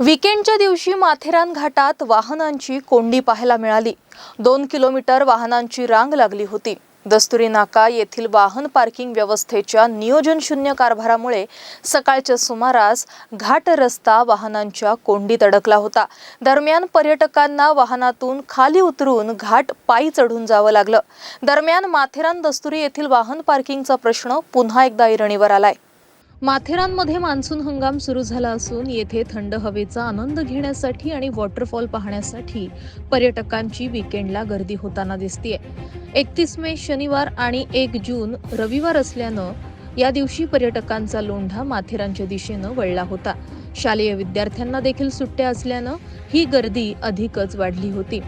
विकेंडच्या दिवशी माथेरान घाटात वाहनांची कोंडी पाहायला मिळाली. दोन किलोमीटर वाहनांची रांग लागली होती. दस्तुरी नाका येथील वाहन पार्किंग व्यवस्थेच्या नियोजनशून्य कारभारामुळे सकाळच्या सुमारास घाट रस्ता वाहनांच्या कोंडीत अडकला होता. दरम्यान पर्यटकांना वाहनातून खाली उतरून घाट पायी चढून जावं लागलं. दरम्यान माथेरान दस्तुरी येथील वाहन पार्किंगचा प्रश्न पुन्हा एकदा ऐरणीवर आलाय. माथेरानमध्ये मान्सून हंगाम सुरू झाला असून येथे थंड हवेचा आनंद घेण्यासाठी आणि वॉटरफॉल पाहण्यासाठी पर्यटकांची विकेंडला गर्दी होताना दिसतीये. एकतीस मे शनिवार आणि एक जून रविवार असल्यानं या दिवशी पर्यटकांचा लोंढा माथेरानच्या दिशेनं वळला होता. शालेय विद्यार्थ्यांना देखील सुट्ट्या असल्यानं ही गर्दी अधिकच वाढली होती.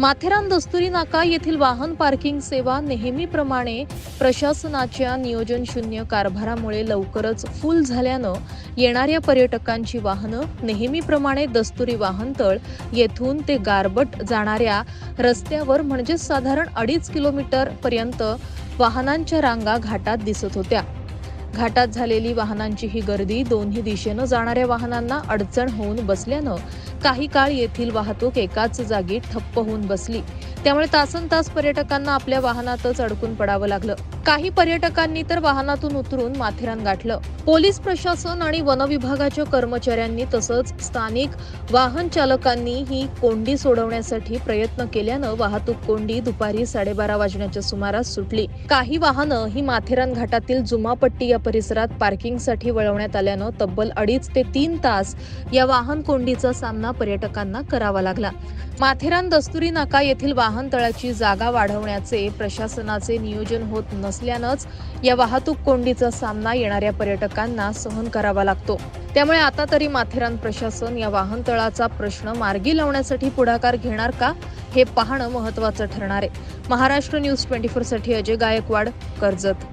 माथेरान दस्तुरी नाका येथील वाहन पार्किंग सेवा नेहमीप्रमाणे प्रशासनाच्या नियोजन शून्य कारभारामुळे लवकरच फुल झाल्यानं येणाऱ्या पर्यटकांची वाहनं नेहमीप्रमाणे दस्तुरी वाहनतळ येथून ते गारबट जाणाऱ्या रस्त्यावर म्हणजेच साधारण अडीच किलोमीटर पर्यंत वाहनांच्या रांगा घाटात दिसत होत्या. घाटात झालेली वाहनांची ही गर्दी दोन्ही दिशेनं जाणाऱ्या वाहनांना अडचण होऊन बसल्यानं काही काळ येथील वाहतूक एकाच जागी ठप्प होऊन बसली. त्यामुळे तासन तास पर्यटकांना आपल्या वाहनातच अडकून पडावं लागलं. काही पर्यटकांनी तर वाहनातून उतरून माथेरान गाठलं. पोलीस प्रशासन आणि वनविभागाच्या कर्मचाऱ्यांनी तसंच स्थानिक वाहन चालकांनी ही कोंडी सोडवण्यासाठी प्रयत्न केल्यानं वाहतूक कोंडी दुपारी साडेबारा वाजण्याच्या सुमारास सुटली. काही वाहनं ही माथेरान घाटातील जुमापट्टी या परिसरात पार्किंगसाठी वळवण्यात आल्यानं तब्बल अडीच ते तीन तास या वाहन कोंडीचा सामना पर्यटकांना करावा लागला. माथेरान दस्तुरी नाका येथील वाहन तळाची जागा वाढवण्याचे प्रशासनाचे नियोजन होत असल्यानंच या वाहतूक कोंडीचा सामना येणाऱ्या पर्यटकांना सहन करावा लागतो. त्यामुळे आता तरी माथेरान प्रशासन या वाहनतळाचा प्रश्न मार्गी लावण्यासाठी पुढाकार घेणार का हे पाहणं महत्त्वाचं ठरणार आहे. महाराष्ट्र न्यूज ट्वेंटी साठी अजय गायकवाड कर्जत.